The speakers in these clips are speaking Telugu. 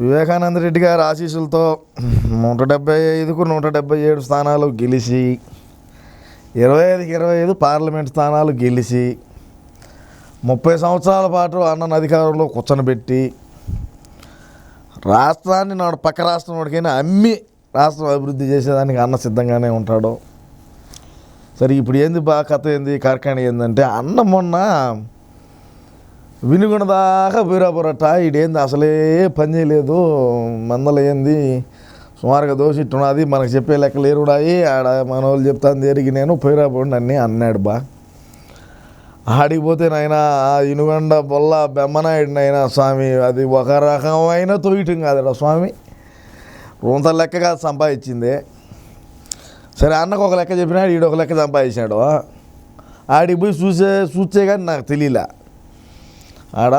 వివేకానంద రెడ్డి గారి ఆశీస్సులతో నూట డెబ్బై ఐదుకు నూట డెబ్బై ఏడు స్థానాలు గెలిచి ఇరవై ఐదుకి ఇరవై ఐదు పార్లమెంట్ స్థానాలు గెలిచి ముప్పై సంవత్సరాల పాటు అన్నను అధికారంలో కూర్చొనబెట్టి రాష్ట్రాన్ని నాడు పక్క రాష్ట్రం వాడికైనా అమ్మి రాష్ట్రం అభివృద్ధి చేసేదానికి అన్న సిద్ధంగానే ఉంటాడు. సరే ఇప్పుడు ఏంది బాగా కథ ఏంది కార్ఖాన ఏందంటే అన్న మొన్న వినుగుణదాకా దాకా బీరాపురట. ఈడేంది? అసలే పని చేయలేదు. మందలేంది? సుమారుగా దోషి దోషిట్టున్నది. మనకు చెప్పే లెక్క లేరుడాయి ఆడ మన వాళ్ళు చెప్తాను దేరికి నేను పోయిరాపోండి అన్నీ అన్నాడు బా. ఆడికి పోతే నాయన ఆ ఇనుగొండ బొల్ల బెమ్మనాయుడు నాయన స్వామి అది ఒక రకమైన తొయ్యటం కాదురా స్వామి. రూంత లెక్క కాదు సంపాదించింది. సరే అన్నకు ఒక లెక్క చెప్పినాడు ఈడొక ఒక లెక్క సంపాదించాడు ఆడికి పోయి చూసే చూసే కానీ నాకు తెలియలే. ఆడ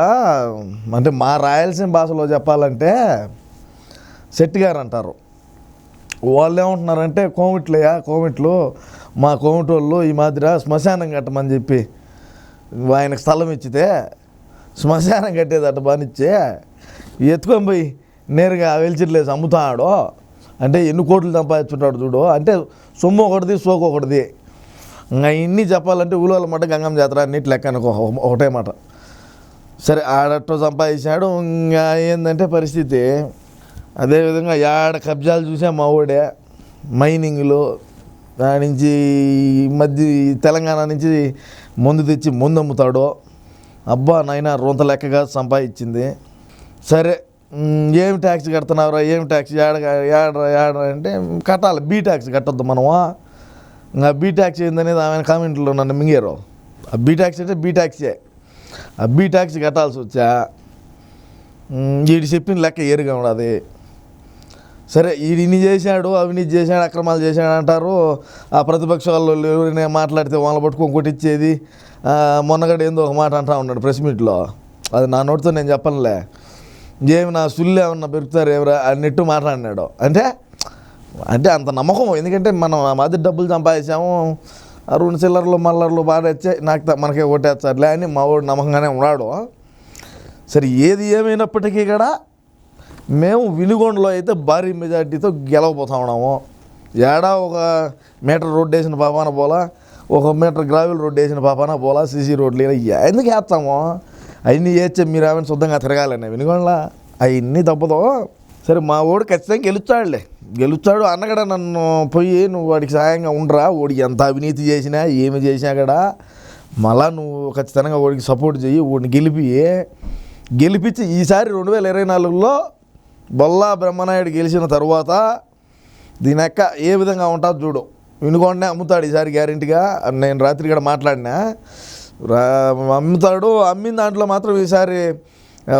అంటే మా రాయలసీమ భాషలో చెప్పాలంటే శెట్టి గారు అంటారు. వాళ్ళు ఏమంటున్నారంటే కోమిట్లయ్యా కోమిట్లు మా కోమిటి వాళ్ళు ఈ మాదిరి శ్మశానం కట్టమని చెప్పి ఆయనకు స్థలం ఇచ్చితే శ్మశానం కట్టేదట బానిచ్చే ఎత్తుకొని పోయి నేరుగా వెలిచిట్లేసి అమ్ముతాడు అంటే ఎన్ని కోట్లు సంపాదించుంటాడు చూడు అంటే సొమ్ము ఒకటిది సోకు ఒకటిది. ఇంకా ఇన్ని చెప్పాలంటే ఊళ్ళో మాట గంగమ్మ జాతర అన్నిటి లెక్క అనుకో ఒకటే మాట. సరే ఆడట్టో సంపాదించాడు. ఇంకా ఏంటంటే పరిస్థితి. అదేవిధంగా యాడ కబ్జాలు చూసా మా ఊడే. మైనింగ్లో దాని నుంచి మధ్య తెలంగాణ నుంచి ముందు తెచ్చి ముందు అమ్ముతాడు అబ్బా నాయన రొంత లెక్కగా సంపాదించింది. సరే ఏం ట్యాక్స్ కడుతున్నావురా ఏం ట్యాక్స్? ఏడ ఏడ ఏడ అంటే కట్టాలి. బీ ట్యాక్స్ కట్టొద్దు మనము? ఇంకా బీ ట్యాక్స్ ఏందనేది ఆమె కామెంట్లో నన్ను మింగారు. ఆ బీ ట్యాక్స్ అంటే బీ ట్యాక్సే. ఆ బీ ట్యాక్స్ కట్టాల్సి వచ్చా? వీడు చెప్పిన లెక్క ఏరుగా ఉండదు సరే వీడు ఇన్ని చేశాడు అవినీతి చేశాడు అక్రమాలు చేశాడు అంటారు. ఆ ప్రతిపక్ష వాళ్ళు ఎవరైనా మాట్లాడితే వాళ్ళని పట్టుకొని కొట్టించేది ఆ, మొన్నగడ ఏందో ఒక మాట అంటా ఉన్నాడు ప్రెస్ మీట్లో. అది నా నోటితో నేను చెప్పనులే. ఏమి నా సుల్లు ఏమన్నా పెరుగుతారు ఎవరా? అన్నట్టు మాట్లాడినాడు. అంటే అంటే అంత నమ్మకం ఎందుకంటే మనం ఆ మాదిరి డబ్బులు సంపాదించాము. రెండు చిల్లర్లు మల్లర్లు బాగా వచ్చాయి నాకు మనకే ఓటేస్తారులే అని మా వాడు నమ్మకంగానే ఉన్నాడు. సరే ఏది ఏమైనప్పటికీ కూడా మేము వినుగొండలో అయితే భారీ మెజార్టీతో గెలవబోతా ఉన్నాము. ఏడా ఒక మీటర్ రోడ్డు వేసిన పాపాన పోలా ఒక మీటర్ గ్రావెల్ రోడ్డు వేసిన పాపాన పోలా సీసీ రోడ్లు ఇలా ఎందుకు వేస్తాము? అవన్నీ వేస్తే మీరు ఏమైనా శుద్ధంగా తిరగాలని వినుగొండలా? అవన్నీ తప్పదు సరే మా వాడు ఖచ్చితంగా గెలుస్తాడులే. గెలుస్తాడు అన్నగడ నన్ను పోయి నువ్వు వాడికి సాయంగా ఉండరా? వాడికి ఎంత అవినీతి చేసినా ఏమి చేసినా కూడా మళ్ళా నువ్వు ఖచ్చితంగా వాడికి సపోర్ట్ చెయ్యి వాడిని గెలిపి. గెలిపించి ఈసారి రెండు వేల ఇరవై నాలుగులో బొల్లా బ్రహ్మనాయుడు గెలిచిన తర్వాత దీని యొక్క ఏ విధంగా ఉంటుందో చూడు. వినుకొండనే అమ్ముతాడు ఈసారి గ్యారెంటీగా. నేను రాత్రి కూడా మాట్లాడినా. అమ్ముతాడు. అమ్మిన దాంట్లో మాత్రం ఈసారి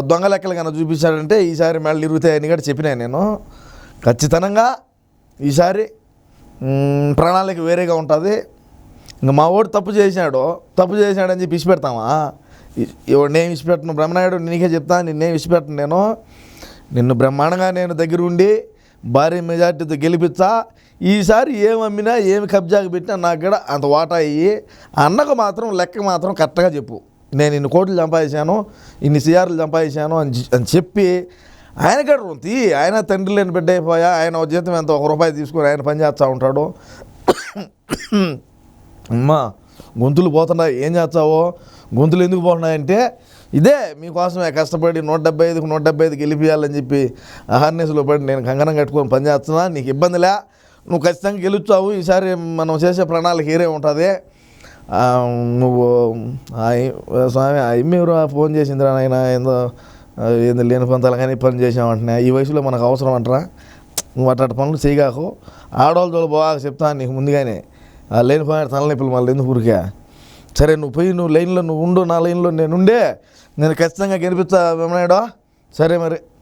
దొంగ లెక్కలు కన్నా చూపించాడంటే ఈసారి మళ్ళీ ఇరుగుతాయని కూడా చెప్పినా నేను. ఖచ్చితంగా ఈసారి ప్రణాళిక వేరేగా ఉంటుంది. ఇంకా మా వాడు తప్పు చేసినాడు తప్పు చేసినాడని చెప్పి ఇచ్చిపెడతామా ఇవాడు నేను ఇచ్చిపెట్టను బ్రహ్మనాయుడు నీకే చెప్తా నిన్నేం ఇచ్చిపెట్టను నేను. నిన్ను బ్రహ్మాండంగా నేను దగ్గర ఉండి భారీ మెజార్టీతో గెలిపించా ఈసారి ఏమి అమ్మినా ఏమి కబ్జాకు పెట్టినా నాకు కూడా అంత వాటా అయ్యి అన్నకు మాత్రం లెక్క మాత్రం కరెక్ట్గా చెప్పు. నేను ఇన్ని కోట్లు సంపాదించాను ఇన్ని సిఆర్లు సంపాదించాను అని అని చెప్పి ఆయన కూడా తీ ఆయన తండ్రి లేని బిడ్డ అయిపోయా ఆయన జీతం ఎంత ఒక రూపాయి తీసుకొని ఆయన పని చేస్తూ ఉంటాడు. అమ్మా గొంతులు పోతున్నాయి ఏం చేస్తావో? గొంతులు ఎందుకు పోతున్నాయంటే ఇదే మీకోసమే కష్టపడి నూట డెబ్బై ఐదుకు నూట డెబ్బై ఐదుకి గెలిపియాలని చెప్పి అహర్నెస్లో పడి నేను కంగనం కట్టుకొని పని చేస్తున్నా. నీకు ఇబ్బందిలే నువ్వు ఖచ్చితంగా గెలుస్తావు. ఈసారి మనం చేసే ప్రణాళిక ఏరే ఉంటుంది. నువ్వు ఆ స్వామి ఆ మీరు ఫోన్ చేసిందిరా నాయన ఏందో ఏందో లేని పంతాలు కానీ పని చేసామంటున్నా ఈ వయసులో మనకు అవసరం అంటారా? నువ్వు అట్లాంటి పనులు చేయగాకు ఆడవాళ్ళతో బాగా చెప్తాను నీకు ముందుగానే. ఆ లేని పోయిన తలనొప్పులు మళ్ళీ ఎందుకు ఊరికే? సరే నువ్వు పోయి నువ్వు లైన్లో నువ్వు ఉండు నా లైన్లో నేను ఉండే నేను ఖచ్చితంగా గెలిపిస్తా వెమనాయుడు సరే మరి.